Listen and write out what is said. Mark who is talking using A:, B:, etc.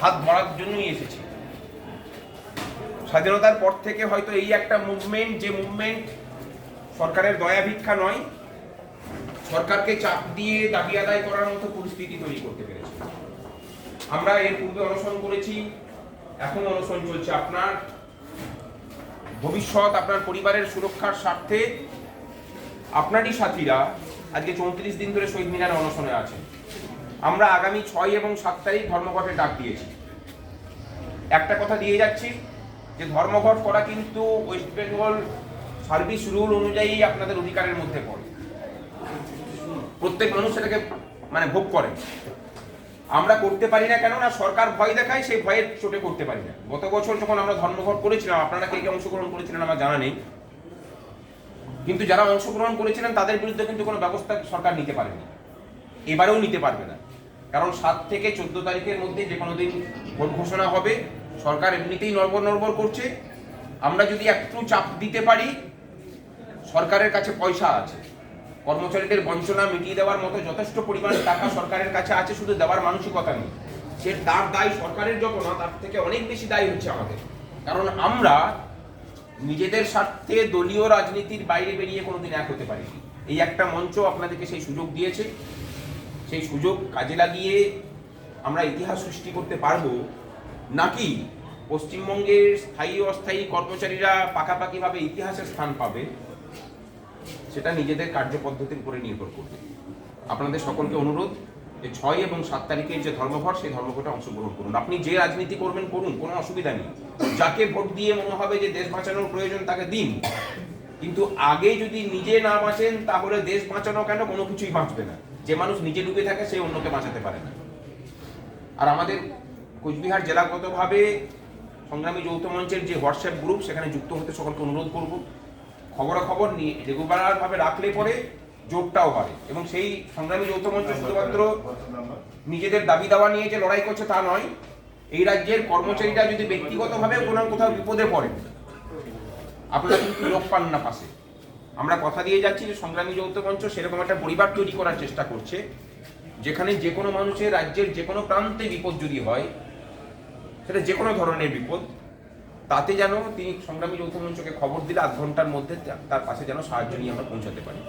A: হাত ধরার জন্যই এসেছি। স্বাধীনতার পর থেকে হয়তো এই একটা মুভমেন্ট যে মুভমেন্ট সরকারের দয়া ভিক্ষা নয়, সরকারকে চাপ দিয়ে দাবি আদায় করার মতো পরিস্থিতি তৈরি করতে পেরেছে। আমরা এর পূর্বে অনশন করেছি, এখন অনশন চলছে। আপনার ভবিষ্যৎ, আপনার পরিবারের সুরক্ষার স্বার্থে আপনারই সাথীরা আজকে চৌত্রিশ দিন ধরে শহীদ মিনারে অনশনে আছেন। আমরা আগামী ছয় এবং সাত তারিখ ধর্মঘটে ডাক দিয়েছি। একটা কথা দিয়ে যাচ্ছি, যে ধর্মঘট করা কিন্তু ওয়েস্ট বেঙ্গল সার্ভিস রুল অনুযায়ী আপনাদের অধিকারের মধ্যে পড়ে। প্রত্যেক মানুষ সেটাকে মানে ভোগ করে। আমরা করতে পারি না কেন না সরকার ভয় দেখায়, সেই ভয়ের চোটে করতে পারি না। গত বছর যখন আমরা ধর্মঘট করেছিলাম, আপনারা কে কে অংশগ্রহণ করেছিলেন আমার জানা নেই। কিন্তু যারা অংশগ্রহণ করেছিলেন, তাদের বিরুদ্ধে কিন্তু কোনো ব্যবস্থা সরকার নিতে পারেনি। এবারেও নিতে পারবে না। কারণ সাত থেকে চোদ্দ তারিখের মধ্যে যে কোনো দিন ভোট ঘোষণা হবে। সরকার এমনিতেই নড়বড় নড়বড় করছে। আমরা যদি একটু চাপ দিতে পারি, সরকারের কাছে পয়সা আছে। কর্মচারীদের বঞ্চনা মিটিয়ে দেওয়ার মতো যথেষ্ট পরিমাণ টাকা সরকারের কাছে আছে, শুধু দেওয়ার মানসিকতা নেই। সে তার দায় সরকারের যত না, তার থেকে অনেক বেশি দায়ী হচ্ছে আমাদের। কারণ আমরা নিজেদের স্বার্থে দলীয় রাজনীতির বাইরে বেরিয়ে কোনোদিন এক হতে পারিনি। এই একটা মঞ্চ আপনাদেরকে সেই সুযোগ দিয়েছে। সেই সুযোগ কাজে লাগিয়ে আমরা ইতিহাস সৃষ্টি করতে পারব, নাকি পশ্চিমবঙ্গের স্থায়ী অস্থায়ী কর্মচারীরা পাকাপাকিভাবে ইতিহাসে স্থান পাবে, সেটা নিজেদের কার্যপদ্ধতির উপরে নির্ভর করবে। আপনাদের সকলকে অনুরোধ, যে ছয় এবং সাত তারিখের যে ধর্মঘট, সেই ধর্মঘটে অংশগ্রহণ করুন। আপনি যে রাজনীতি করবেন, করুন, কোনো অসুবিধা নেই। যাকে ভোট দিয়ে মনে হবে যে দেশ বাঁচানোর প্রয়োজন, তাকে দিন। কিন্তু আগে যদি নিজে না বাঁচেন, তাহলে দেশ বাঁচানো কেন? কোনো কিছুই বাঁচবে না। যে মানুষ নিজে ডুবে থাকে সে অন্যকে বাঁচাতে পারে না। আর আমাদের কোচবিহার জেলাগতভাবে সংগ্রামী যৌথ মঞ্চের যে হোয়াটসঅ্যাপ গ্রুপ সেখানে যুক্ত হতে সকলকে অনুরোধ করব। খবরাখবর নিয়ে রেগুলারভাবে রাখলে পরে জোরটাও বাড়ে এবং সেই সংগ্রামী যৌথ মঞ্চ শুধুমাত্র নিজেদের দাবি দাওয়া নিয়ে যে লড়াই করছে তা নয় এই রাজ্যের কর্মচারীরা যদি ব্যক্তিগতভাবে কোনো কোথাও বিপদে পড়েন আপনারা কিন্তু লোক পান না পাশে। আমরা কথা দিয়ে যাচ্ছি যে সংগ্রামী যৌথ মঞ্চ সেরকম একটা পরিবার তৈরি করার চেষ্টা করছে, যেখানে যে কোনো মানুষের রাজ্যের যে কোনো প্রান্তে বিপদ যদি হয়, সেটা যে কোনো ধরনের বিপদ, তাতে যেন তিনি সংগ্রামী যৌথ মঞ্চকে খবর দিলে আধ ঘণ্টার মধ্যে তার পাশে যেন সাহায্য নিয়ে আমরা পৌঁছাতে পারি।